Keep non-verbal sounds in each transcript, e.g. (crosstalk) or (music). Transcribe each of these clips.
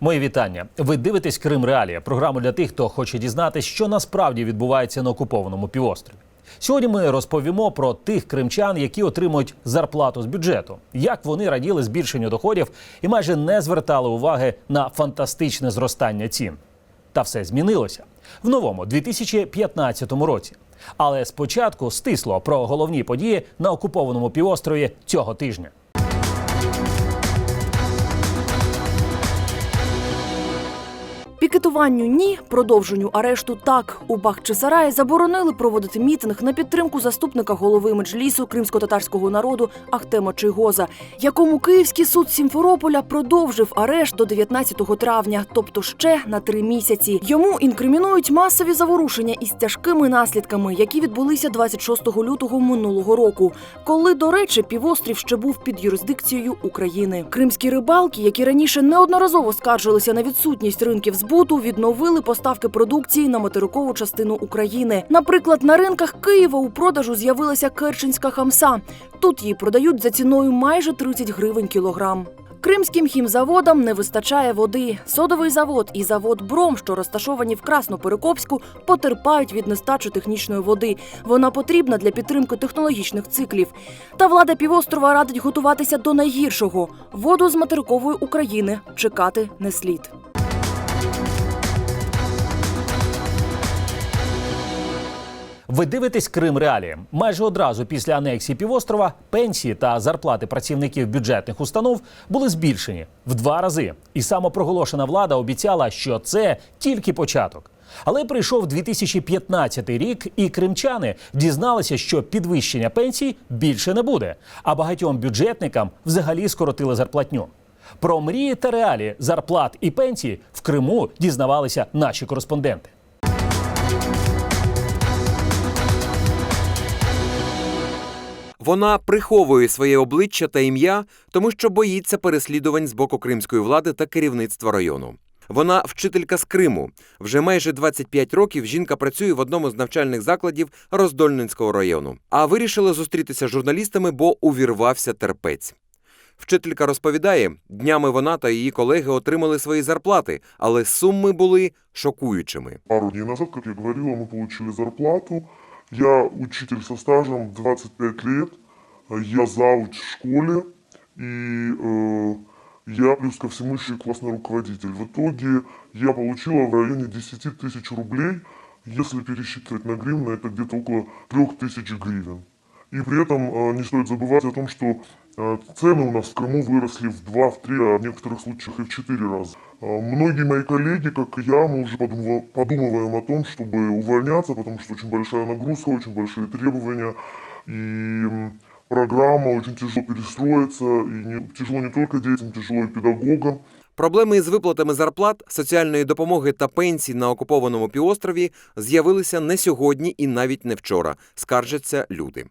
Мої вітання. Ви дивитесь Крим Реалія, програму для тих, хто хоче дізнатись, що насправді відбувається на окупованому півострові. Сьогодні ми розповімо про тих кримчан, які отримують зарплату з бюджету, як вони раділи збільшенню доходів і майже не звертали уваги на фантастичне зростання цін. Та все змінилося в новому 2015 році. Але спочатку стисло про головні події на окупованому півострові цього тижня. Пікетуванню ні, продовженню арешту так. У Бахчисараї заборонили проводити мітинг на підтримку заступника голови меджлісу кримсько-татарського народу Ахтема Чийгоза, якому Київський суд Сімферополя продовжив арешт до 19 травня, тобто ще на три місяці. Йому інкримінують масові заворушення із тяжкими наслідками, які відбулися 26 лютого минулого року, коли, до речі, півострів ще був під юрисдикцією України. Кримські рибалки, які раніше неодноразово скаржилися на відсутність ринків збуту, відновили поставки продукції на материкову частину України. Наприклад, на ринках Києва у продажу з'явилася керченська хамса. Тут її продають за ціною майже 30 гривень кілограм. Кримським хімзаводам не вистачає води. Содовий завод і завод Бром, що розташовані в Красноперекопську, потерпають від нестачі технічної води. Вона потрібна для підтримки технологічних циклів. Та влада півострова радить готуватися до найгіршого. Воду з материкової України чекати не слід. Ви дивитесь Крим Реалії. Майже одразу після анексії півострова пенсії та зарплати працівників бюджетних установ були збільшені в два рази. І самопроголошена влада обіцяла, що це тільки початок. Але прийшов 2015 рік, і кримчани дізналися, що підвищення пенсій більше не буде. А багатьом бюджетникам взагалі скоротили зарплатню. Про мрії та реалії зарплат і пенсії в Криму дізнавалися наші кореспонденти. Вона приховує своє обличчя та ім'я, тому що боїться переслідувань з боку кримської влади та керівництва району. Вона вчителька з Криму. Вже майже 25 років жінка працює в одному з навчальних закладів Роздольненського району. А вирішила зустрітися з журналістами, бо увірвався терпець. Вчителька розповідає, днями вона та її колеги отримали свої зарплати, але суми були шокуючими. Пару дней назад, как я говорила, мы получили зарплату. Я учитель со стажем 25 лет, я зауч в школе, и э, я плюс ко всему еще и классный руководитель. В итоге я получила в районе 10 тысяч рублей, если пересчитывать на гривны, это где-то около 3 тысяч гривен. И при этом э, не стоит забывать о том, что цены у нас в Крыму выросли в 2, в 3, а в некоторых случаях и в 4 раза. Э, Многие мои коллеги, как и я, мы уже подумыва- подумываем о том, чтобы увольняться, потому что очень большая нагрузка, очень большие требования, и м, программа очень тяжело перестроиться, и не- тяжело не только детям, тяжело и педагогам. Проблеми із виплатами зарплат, соціальної допомоги та пенсій на окупованому півострові з'явилися не сьогодні і навіть не вчора, скаржаться люди.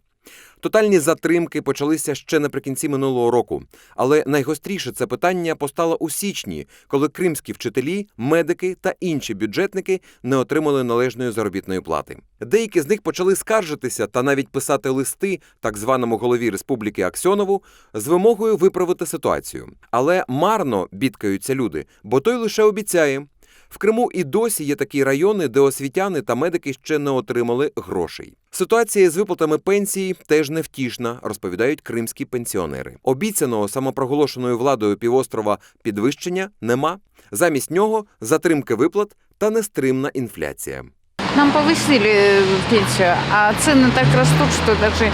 Тотальні затримки почалися ще наприкінці минулого року, але найгостріше це питання постало у січні, коли кримські вчителі, медики та інші бюджетники не отримали належної заробітної плати. Деякі з них почали скаржитися та навіть писати листи так званому голові республіки Аксьонову з вимогою виправити ситуацію. Але марно бідкаються люди, бо той лише обіцяє. В Криму і досі є такі райони, де освітяни та медики ще не отримали грошей. Ситуація з виплатами пенсії теж невтішна, розповідають кримські пенсіонери. Обіцяного самопроголошеною владою півострова підвищення нема. Замість нього затримки виплат та нестримна інфляція. Нам повысили пенсию, а цены так растут, что даже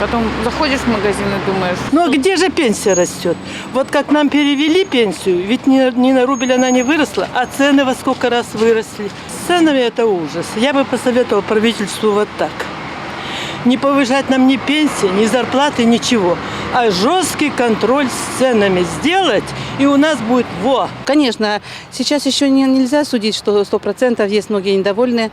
потом заходишь в магазин и думаешь, Ну а где же пенсия растет? Вот как нам перевели пенсию, ведь ни, ни на рубль она не выросла, а цены во сколько раз выросли. С ценами это ужас. Я бы посоветовала правительству вот так. Не повышать нам ни пенсии, ни зарплаты, ничего. А жесткий контроль с ценами сделать, и у нас будет во. Конечно, сейчас еще не, нельзя судить, что сто процентов есть многие недовольные,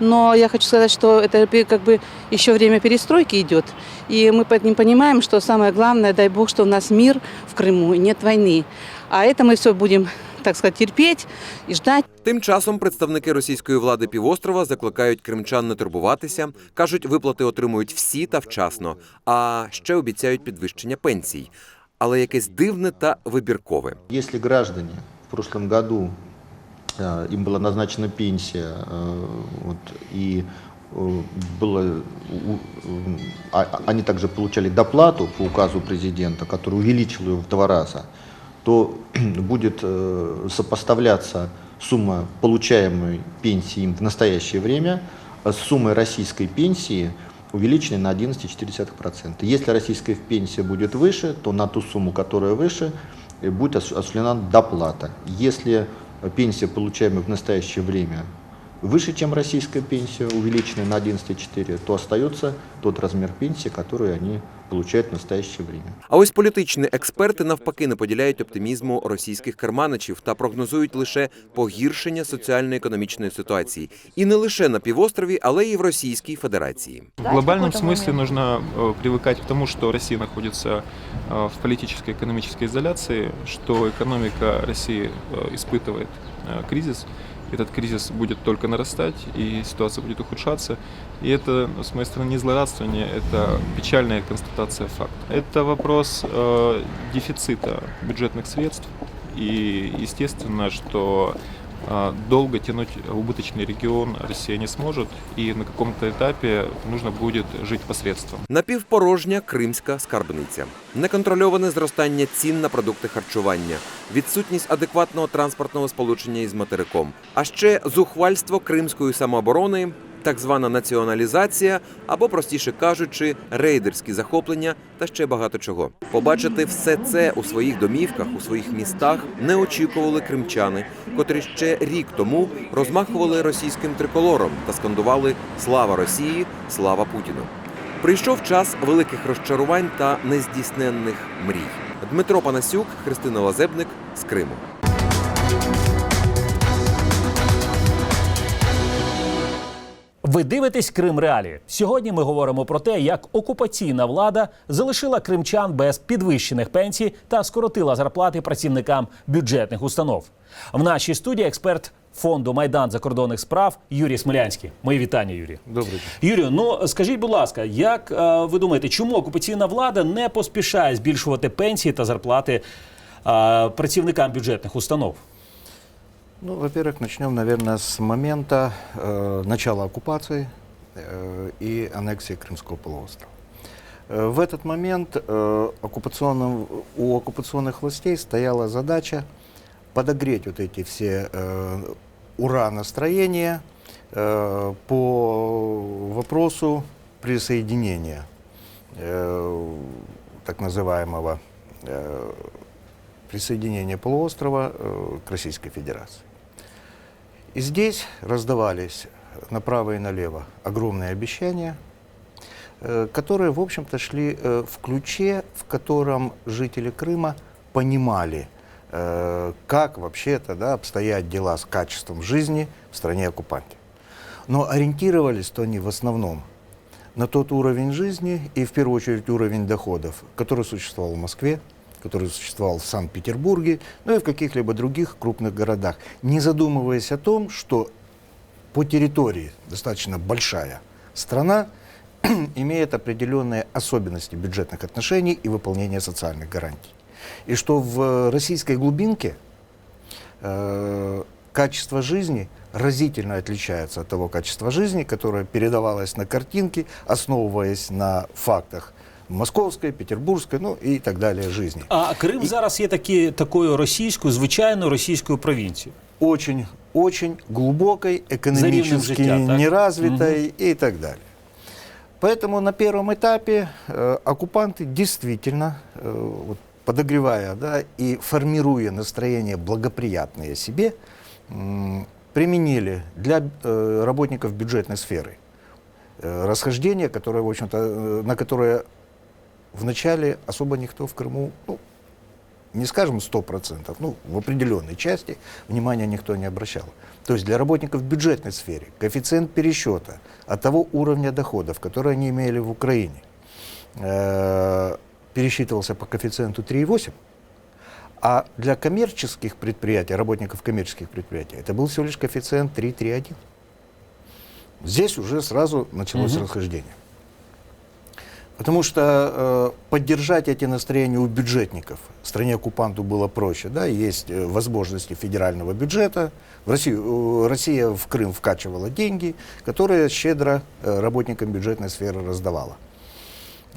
но я хочу сказать, что это как бы еще время перестройки идет, и мы по- не понимаем, что самое главное, дай бог, что у нас мир в Крыму нет войны, а это мы все будем, так сказать, терпеть и ждать. Тим часом представники російської влади півострова закликають кримчан не турбуватися, кажуть, виплати отримують всі та вчасно, а ще обіцяють підвищення пенсій. Але якесь дивне та вибіркове. Если граждане в прошлом году э, им была назначена пенсия, э, вот, и э, было, у- м, а- а- они также получали доплату по указу президента, который увеличил ее в два раза, То (clears throat) будет э, сопоставляться сумма получаемой пенсии им в настоящее время э, с суммой российской пенсии, увеличенной на 11,4%. Если российская пенсия будет выше, то на ту сумму, которая выше, э, будет осу- осуществлена доплата. Если пенсия, получаемая в настоящее время, выше, чем российская пенсия, увеличенная на 11,4, то остается тот размер пенсии, который они получают в настоящее время. А ось політичні експерти навпаки не поділяють оптимізму російських керманичів та прогнозують лише погіршення соціально-економічної ситуації, і не лише на півострові, але й в Російській Федерації. В глобальном смысле нужно э, привыкать к тому, что Россия находится э, в политической и экономической изоляции, что экономика России э, испытывает э, кризис. Этот кризис будет только нарастать, и ситуация будет ухудшаться. И это, с моей стороны, не злорадствование, это печальная констатация факта. Это вопрос э, дефицита бюджетных средств. И естественно, что а, долго тянуть убыточный регион Россия не сможет, и на каком-то этапе нужно будет жить посредством. Напівпорожня кримська скарбниця, неконтрольоване зростання цін на продукти харчування, відсутність адекватного транспортного сполучення із материком, а ще зухвальство кримської самооборони, так звана націоналізація, або, простіше кажучи, рейдерські захоплення та ще багато чого. Побачити все це у своїх домівках, у своїх містах не очікували кримчани, котрі ще рік тому розмахували російським триколором та скандували Слава Росії, слава Путіну. Прийшов час великих розчарувань та нездійсненних мрій. Дмитро Панасюк, Христина Лазебник з Криму. Ви дивитесь Крим Реалії. Сьогодні ми говоримо про те, як окупаційна влада залишила кримчан без підвищених пенсій та скоротила зарплати працівникам бюджетних установ. В нашій студії експерт фонду Майдан закордонних справ Юрій Смілянський. Мої вітання, Юрій. Добрый Юрію, ну скажіть, будь ласка, як е, ви думаєте, чому окупаційна влада не поспішає збільшувати пенсії та зарплати е, працівникам бюджетних установ? Ну, во-первых, начнем, наверное, с момента э, начала оккупации э, и аннексии Крымского полуострова. Э, в этот момент э, у оккупационных властей стояла задача подогреть вот эти все э, ура-настроения э, по вопросу присоединения э, так называемого э, присоединения полуострова э, к Российской Федерации. И здесь раздавались направо и налево огромные обещания, э, которые, в общем-то, шли э, в ключе, в котором жители Крыма понимали, э, как вообще-то да, обстоят дела с качеством жизни в стране оккупанте. Но ориентировались-то они в основном на тот уровень жизни и, в первую очередь, уровень доходов, который существовал в Москве, который существовал в Санкт-Петербурге, ну и в каких-либо других крупных городах, не задумываясь о том, что по территории достаточно большая страна (clears throat) имеет определенные особенности бюджетных отношений и выполнения социальных гарантий. И что в российской глубинке э, качество жизни разительно отличается от того качества жизни, которое передавалось на картинке, основываясь на фактах московской, петербургской, ну и так далее жизни. А Крим зараз є такі, такою російською, звичайною російською провінцією. Очень, очень глубокой, экономически життя, так? неразвитой и так далее. Поэтому на первом этапе э, оккупанты действительно, э, вот, подогревая да, и формируя настроение благоприятное себе, м, применили для э, работников бюджетной сферы э, расхождение, которое, в общем-то, э, на которое вначале особо никто в Крыму, ну, не скажем 100%, ну, в определенной части внимания никто не обращал. То есть для работников в бюджетной сфере коэффициент пересчета от того уровня доходов, который они имели в Украине, э, пересчитывался по коэффициенту 3,8, а для коммерческих предприятий, работников коммерческих предприятий, это был всего лишь коэффициент 3,31. Здесь уже сразу началось Мгм. расхождение. Потому что э, поддержать эти настроения у бюджетников стране-оккупанту было проще. Да? Есть э, возможности федерального бюджета. В Россию, э, Россия в Крым вкачивала деньги, которые щедро э, работникам бюджетной сферы раздавала.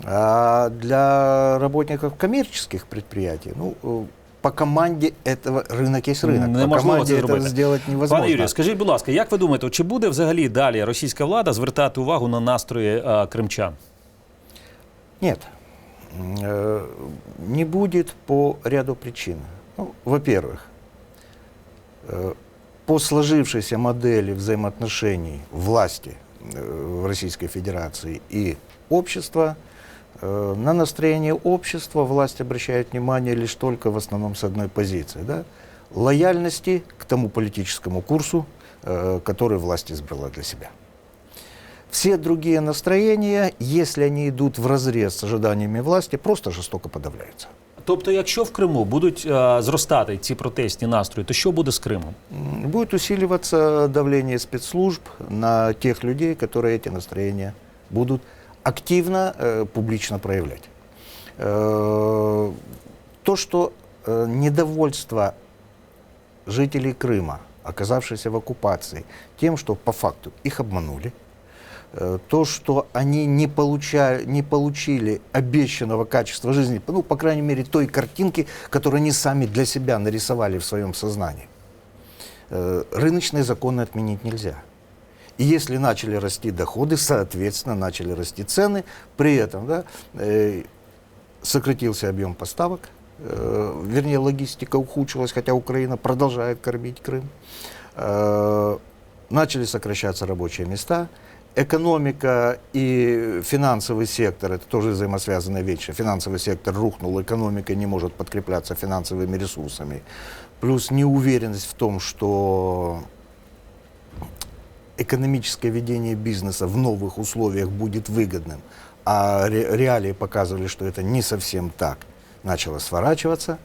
А для работников коммерческих предприятий, ну, э, по команде этого рынок есть рынок. по Неможливо команде це это зробити. сделать невозможно. Пане Юрію, скажіть, будь ласка, як ви думаєте, чи буде взагалі далі російська влада звертати увагу на настрої е, кримчан? Нет, э, не будет по ряду причин. Ну, во-первых, э, по сложившейся модели взаимоотношений власти э, в Российской Федерации и общества, на настроение общества власть обращает внимание лишь только в основном с одной позиции. Да? Лояльности к тому политическому курсу, который власть избрала для себя. Все другие настроения, если они идут в разрез с ожиданиями власти, просто жестоко подавляются. Тобто, якщо в Криму будуть е, зростати ці протестні настрої, то що буде з Кримом? М, Будет усиливаться давление спецслужб на тех людей, которые эти настроения будут активно, э, публично проявлять. Э, то, что э, недовольство жителей Крыма, оказавшихся в оккупации, тем, что по факту их обманули, Э, то, что они не, получали, не получили обещанного качества жизни, ну, по крайней мере, той картинки, которую они сами для себя нарисовали в своем сознании. Э, Рыночные законы отменить нельзя. И если начали расти доходы, соответственно, начали расти цены, при этом да, э, сократился объем поставок, э, вернее, логистика ухудшилась, хотя Украина продолжает кормить Крым. Э, начали сокращаться рабочие места, экономика и финансовый сектор, это тоже взаимосвязанные вещи. Финансовый сектор рухнул, экономика не может подкрепляться финансовыми ресурсами. Плюс неуверенность в том, что экономическое ведение бизнеса в новых условиях будет выгодным, а ре- реалии показывали, что это не совсем так, начало сворачиваться.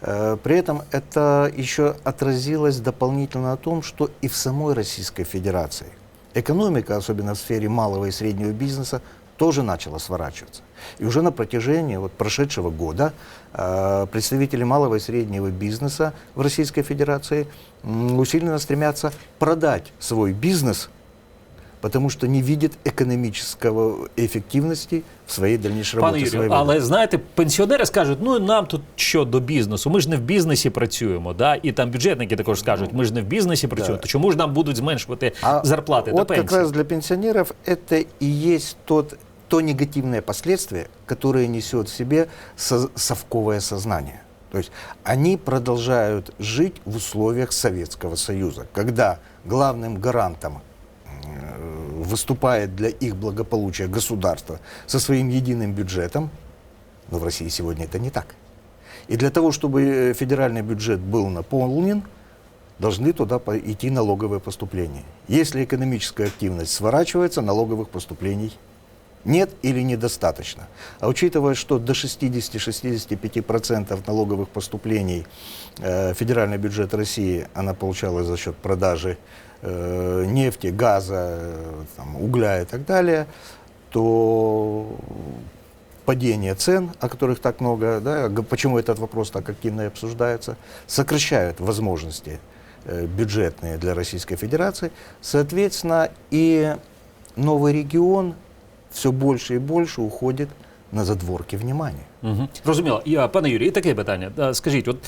Э, При этом это еще отразилось дополнительно на том, что и в самой Российской Федерации экономика, особенно в сфере малого и среднего бизнеса, тоже начала сворачиваться. И уже на протяжении вот прошедшего года э, представители малого и среднего бизнеса в Российской Федерации м, усиленно стремятся продать свой бизнес, потому что не видят экономического эффективности в своей дальнейшей Пане работе. Юрію, своей але знаєте, пенсіонери скажуть: ну нам тут що до бізнесу? Ми ж не в бізнесі працюємо. Да? І там бюджетники також скажуть, ми ж не в бізнесі працюємо. То чому ж нам будуть зменшувати зарплати та вот как пенсії? раз для пенсионеров это и есть тот, то негативное последствие, которое несет в себе со- совковое сознание. То есть они продолжают жить в условиях Советского Союза, когда главным гарантом э, выступает для их благополучия государство со своим единым бюджетом, но в России сегодня это не так. И для того, чтобы э, федеральный бюджет был наполнен, должны туда идти налоговые поступления. Если экономическая активность сворачивается, налоговых поступлений нет или недостаточно. А учитывая, что до 60-65% налоговых поступлений э, федеральный бюджет России она получала за счет продажи э, нефти, газа, э, там, угля и так далее, то падение цен, о которых так много, да, г- почему этот вопрос так активно и обсуждается, сокращают возможности э, бюджетные для Российской Федерации. Соответственно, и новый регион все больше и больше уходит на задворки внимания. Угу. Зрозуміло. І, а, пане Юрію, і таке питання. А, Скажіть, от а,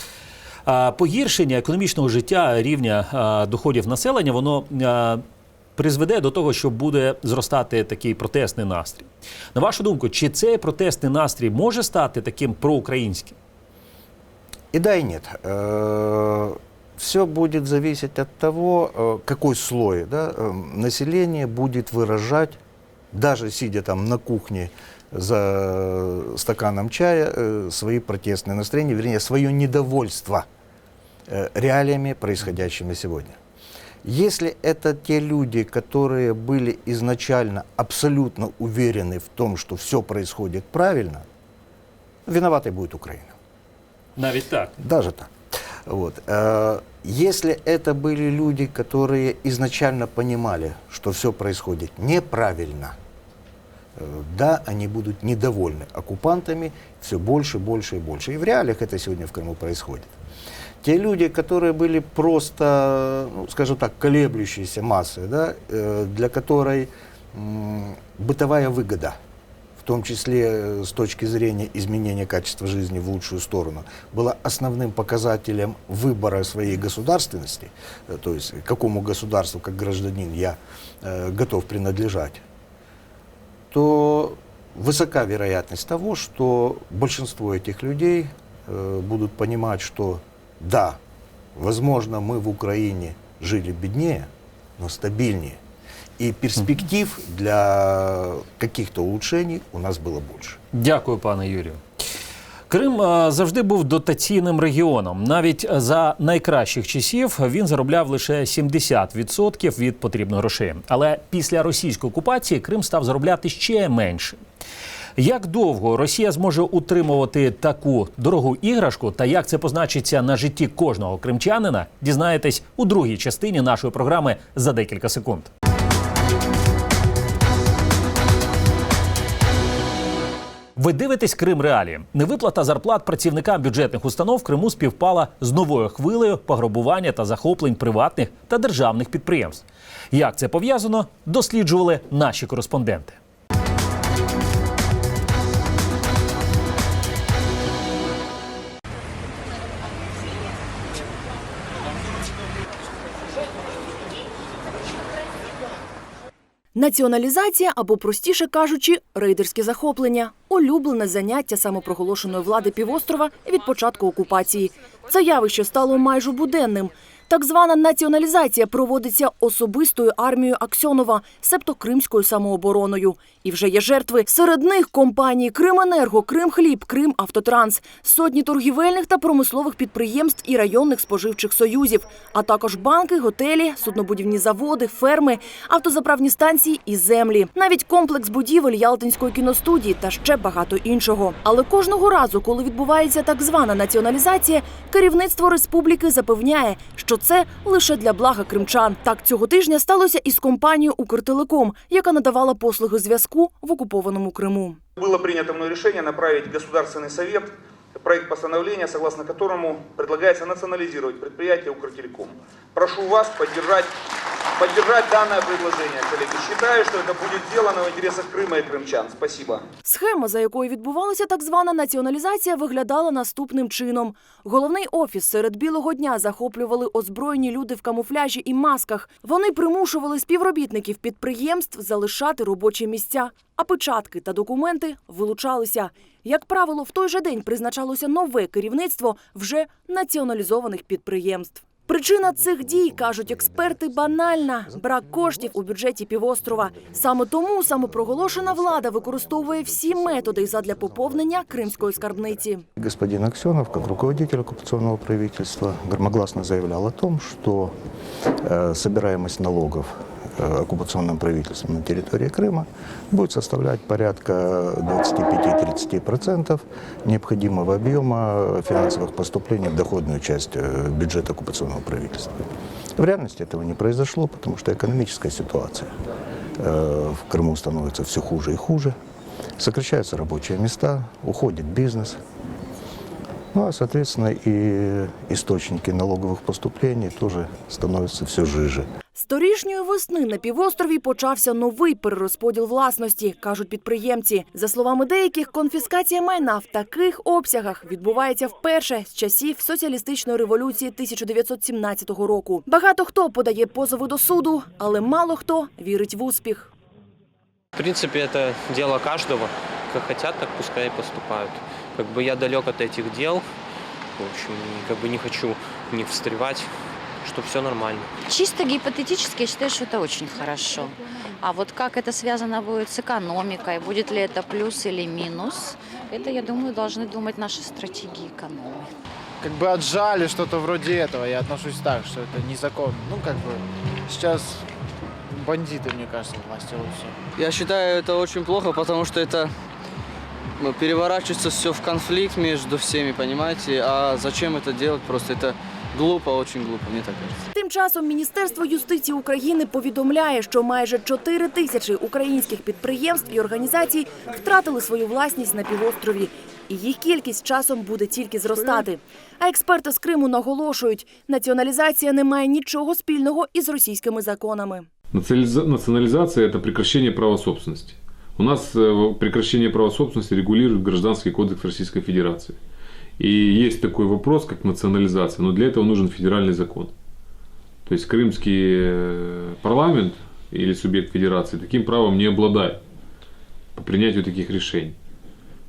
погіршення економічного життя рівня а, доходів населення, воно а, призведе до того, що буде зростати такий протестний настрій. На вашу думку, чи цей протестний настрій може стати таким проукраїнським? И да, и нет. Все будет зависеть от того, э, какой слой да, э, населения будет выражать, даже сидя там на кухне за стаканом чая, э, свои протестные настроения, вернее, свое недовольство э, реалиями, происходящими сегодня. Если это те люди, которые были изначально абсолютно уверены в том, что все происходит правильно, виноватой будет Украина. Навіть так. Даже так. Вот. Э, Если это были люди, которые изначально понимали, что все происходит неправильно, Да, они будут недовольны оккупантами все больше, больше и больше. И в реалиях это сегодня в Крыму происходит. Те люди, которые были просто, ну, скажем так, колеблющиеся массой, да, э, для которой бытовая выгода, в том числе э, с точки зрения изменения качества жизни в лучшую сторону, была основным показателем выбора своей государственности, э, то есть какому государству, как гражданин, я э, готов принадлежать, то высока вероятность того, что большинство этих людей э, будут понимать, что да, возможно, мы в Украине жили беднее, но стабильнее. И перспектив для каких-то улучшений у нас было больше. Дякую, пане Юрію. Крим е, завжди був дотаційним регіоном. Навіть за найкращих часів він заробляв лише 70% від потрібних грошей. Але після російської окупації Крим став заробляти ще менше. Як довго Росія зможе утримувати таку дорогу іграшку, та як це позначиться на житті кожного кримчанина, дізнаєтесь у другій частині нашої програми за декілька секунд. Ви дивитесь Крим Реалі. Невиплата зарплат працівникам бюджетних установ в Криму співпала з новою хвилею пограбування та захоплень приватних та державних підприємств. Як це пов'язано, досліджували наші кореспонденти. Націоналізація або, простіше кажучи, рейдерське захоплення улюблене заняття самопроголошеної влади півострова від початку окупації. Це явище стало майже буденним. Так звана націоналізація проводиться особистою армією Аксьонова, себто кримською самообороною. І вже є жертви. Серед них компанії Крименерго, Кримхліб, Кримавтотранс, сотні торгівельних та промислових підприємств і районних споживчих союзів, а також банки, готелі, суднобудівні заводи, ферми, автозаправні станції і землі, навіть комплекс будівель Ялтинської кіностудії та ще багато іншого. Але кожного разу, коли відбувається так звана націоналізація, керівництво республіки запевняє, що це лише для блага кримчан. Так цього тижня сталося із компанією Укртелеком, яка надавала послуги зв'язку в окупованому Криму. Було прийнято мною рішення направити в Государственный совет проект постановления, согласно которому предлагается национализировать предприятие Укртелеком. Прошу вас поддержать, поддержать данное предложение, коллеги. Считаю, что это будет сделано в интересах Крыма и крымчан. Спасибо. Схема, за якою відбувалася так звана націоналізація, виглядала наступним чином. Головний офіс серед білого дня захоплювали озброєні люди в камуфляжі і масках. Вони примушували співробітників підприємств залишати робочі місця, а печатки та документи вилучалися. Як правило, в той же день призначалося нове керівництво вже націоналізованих підприємств. Причина цих дій, кажуть експерти, банальна брак коштів у бюджеті півострова. Саме тому самопроголошена влада використовує всі методи задля поповнення кримської скарбниці. Господин Аксенов, как руководитель оккупационного правительства, громогласно заявлял о том, что э, э, оккупационным правительством на территории Крыма будет составлять порядка 25-30% необходимого объема финансовых поступлений в доходную часть э, бюджета оккупационного правительства. В реальности этого не произошло, потому что экономическая ситуация э, в Крыму становится все хуже и хуже. Сокращаются рабочие места, уходит бизнес. Ну а, соответственно, и источники налоговых поступлений тоже становятся все жиже. З торішньої весни на півострові почався новий перерозподіл власності, кажуть підприємці. За словами деяких, конфіскація майна в таких обсягах відбувається вперше з часів соціалістичної революції 1917 року. Багато хто подає позови до суду, але мало хто вірить в успіх. В принципе, это дело каждого. Как хотят, так пускай и поступают. Как бы я далек от этих дел. В общем, как бы не хочу в них встревать, Что все нормально. Чисто гипотетически я считаю, что это очень хорошо. А вот как это связано будет с экономикой, будет ли это плюс или минус, это, я думаю, должны думать наши стратегии экономии. как бы отжали что-то вроде этого. Я отношусь так, что это незаконно. Ну, как бы сейчас бандиты, мне кажется, власти лучше. Я считаю это очень плохо, потому что это ну, переворачивается все в конфликт между всеми, понимаете? А зачем это делать? Просто это глупо, очень глупо, мне так кажется. Тим часом Міністерство юстиції України повідомляє, що майже 4 тисячі українських підприємств і організацій втратили свою власність на півострові. І їх кількість часом буде тільки зростати. А експерти з Криму наголошують, націоналізація не має нічого спільного із російськими законами. Национализация – это прекращение права собственности. У нас э, прекращение права собственности регулирует Гражданский кодекс Российской Федерации. И есть такой вопрос, как национализация, но для этого нужен федеральный закон. То есть крымский э, парламент или субъект федерации таким правом не обладает по принятию таких решений.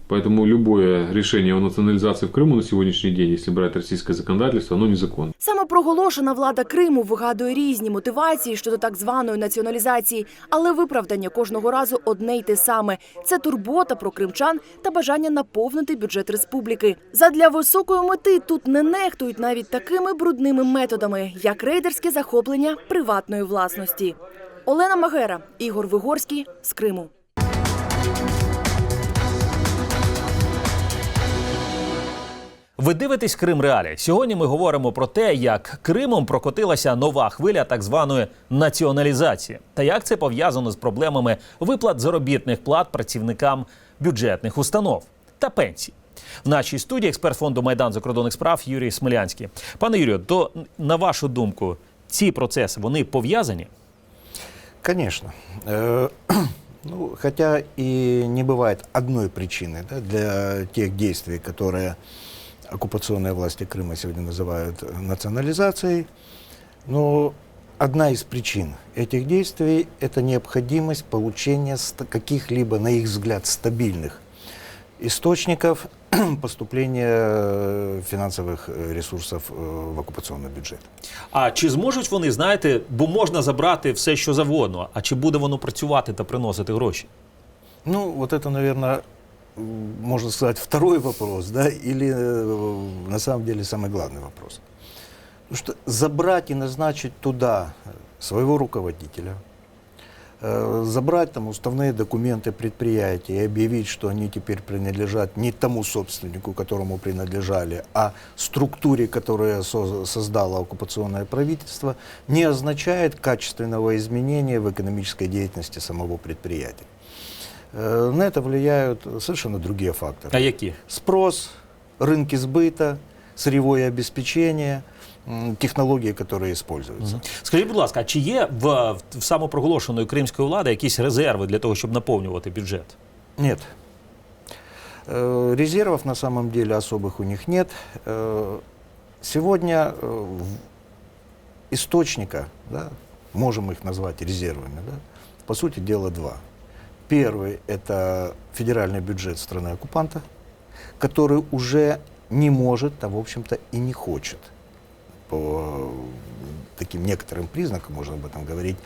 Поэтому любое решение о национализации в Крыму на сегодняшний день, если брать российское законодательство, оно незаконно. Самопроголошена влада Криму вигадує різні мотивації щодо так званої націоналізації, але виправдання кожного разу одне й те саме: це турбота про кримчан та бажання наповнити бюджет республіки. Задля високої мети тут не нехтують навіть такими брудними методами, як рейдерське захоплення приватної власності. Олена Магера, Ігор Вигорський з Криму. Ви дивитесь Крим Реалі. Сьогодні ми говоримо про те, як Кримом прокотилася нова хвиля так званої націоналізації, та як це пов'язано з проблемами виплат заробітних плат працівникам бюджетних установ та пенсій. В нашій студії експерт фонду Майдан закордонних справ Юрій Смілянський. Пане Юрію, то на вашу думку, ці процеси вони пов'язані? Конечно. Э, (clears throat) Ну, хотя и не бывает одной причины да, для тех действий, которые оккупационные власти Крыма сегодня называют э, национализацией, но одна из причин этих действий – это необходимость получения ста- каких-либо, на их взгляд, стабильных источников (clears throat) поступления э, финансовых э, ресурсов э, в оккупационный бюджет. А чи зможуть вони, знаєте, бо можна забрати все, що завгодно, а чи буде воно працювати та приносити гроші? Ну, вот это, наверное, можно сказать, второй вопрос, да, или э, на самом деле самый главный вопрос. Потому что забрать и назначить туда своего руководителя, э, забрать там уставные документы предприятия и объявить, что они теперь принадлежат не тому собственнику, которому принадлежали, а структуре, которая со- создало оккупационное правительство, не означает качественного изменения в экономической деятельности самого предприятия. Э, На это влияют совершенно другие факторы. А які? Спрос, рынки сбыта, сырьевое обеспечение, м, технологии, которые используются. Скажіть, будь ласка, а чи є в, в самопроголошеної кримської влади якісь резерви для того, щоб наповнювати бюджет? Нет. Э, Резервов на самом деле особых у них нет. Э, Сегодня э, в- источника, да, можем их назвать резервами, да, по сути дела два. Первый – это федеральный бюджет страны-оккупанта, который уже не может, а в общем-то и не хочет, по таким некоторым признакам, можно об этом говорить,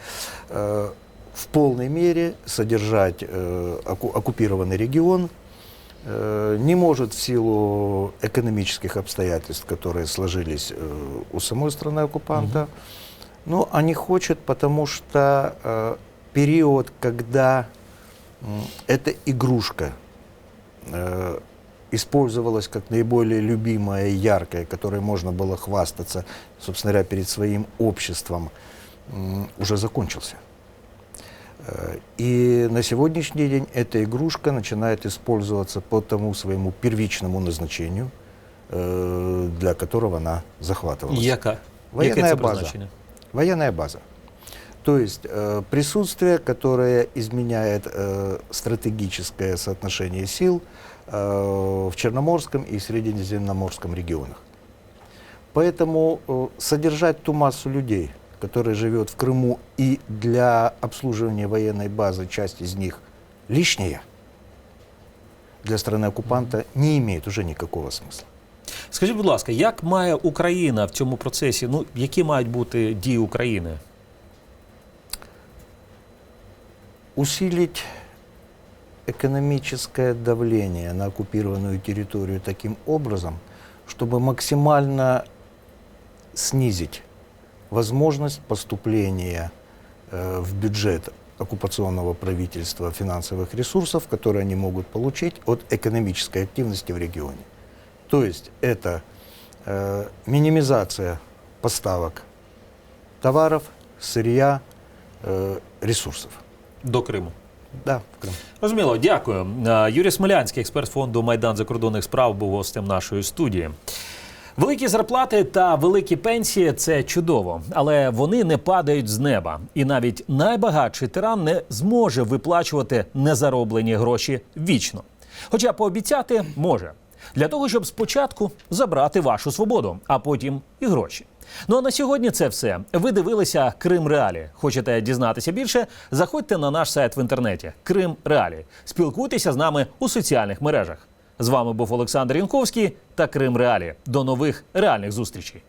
э, в полной мере содержать э, оку- оккупированный регион, э, не может в силу экономических обстоятельств, которые сложились у самой страны оккупанта, но а не хочет, потому что период, когда эта игрушка э, использовалась как наиболее любимая и яркая, которой можно было хвастаться, собственно говоря, перед своим обществом, м, уже закончился. Э, И на сегодняшний день эта игрушка начинает использоваться по тому своему первичному назначению, э, для которого она захватывалась. Яка? Военная це база. Военная база. То есть э, присутствие, которое изменяет э, стратегическое соотношение сил э, в Черноморском и Средиземноморском регионах. Поэтому э, содержать ту массу людей, которая живет в Крыму, и для обслуживания военной базы часть из них лишняя, для страны-оккупанта не имеет уже никакого смысла. Скажіть, будь ласка, як має Україна в цьому процесі? Ну, які мають бути дії України? Усилить экономическое давление на оккупированную территорию таким образом, чтобы максимально снизить возможность поступления э, в бюджет оккупационного правительства финансовых ресурсов, которые они могут получить от экономической активности в регионе. То есть это э, минимизация поставок товаров, сырья, э, ресурсов. До Криму. Да. Розуміло, дякую. Е, Юрій Смолянський, експерт фонду Майдан закордонних справ, був гостем нашої студії. Великі зарплати та великі пенсії це чудово, але вони не падають з неба. І навіть найбагатший тиран не зможе виплачувати незароблені гроші вічно. Хоча пообіцяти може для того, щоб спочатку забрати вашу свободу, а потім і гроші. Ну а на сьогодні це все. Ви дивилися Крим Реалі. Хочете дізнатися більше? Заходьте на наш сайт в інтернеті Крим Реалі. Спілкуйтеся з нами у соціальних мережах. З вами був Олександр Янковський та Крим Реалі. До нових реальних зустрічей.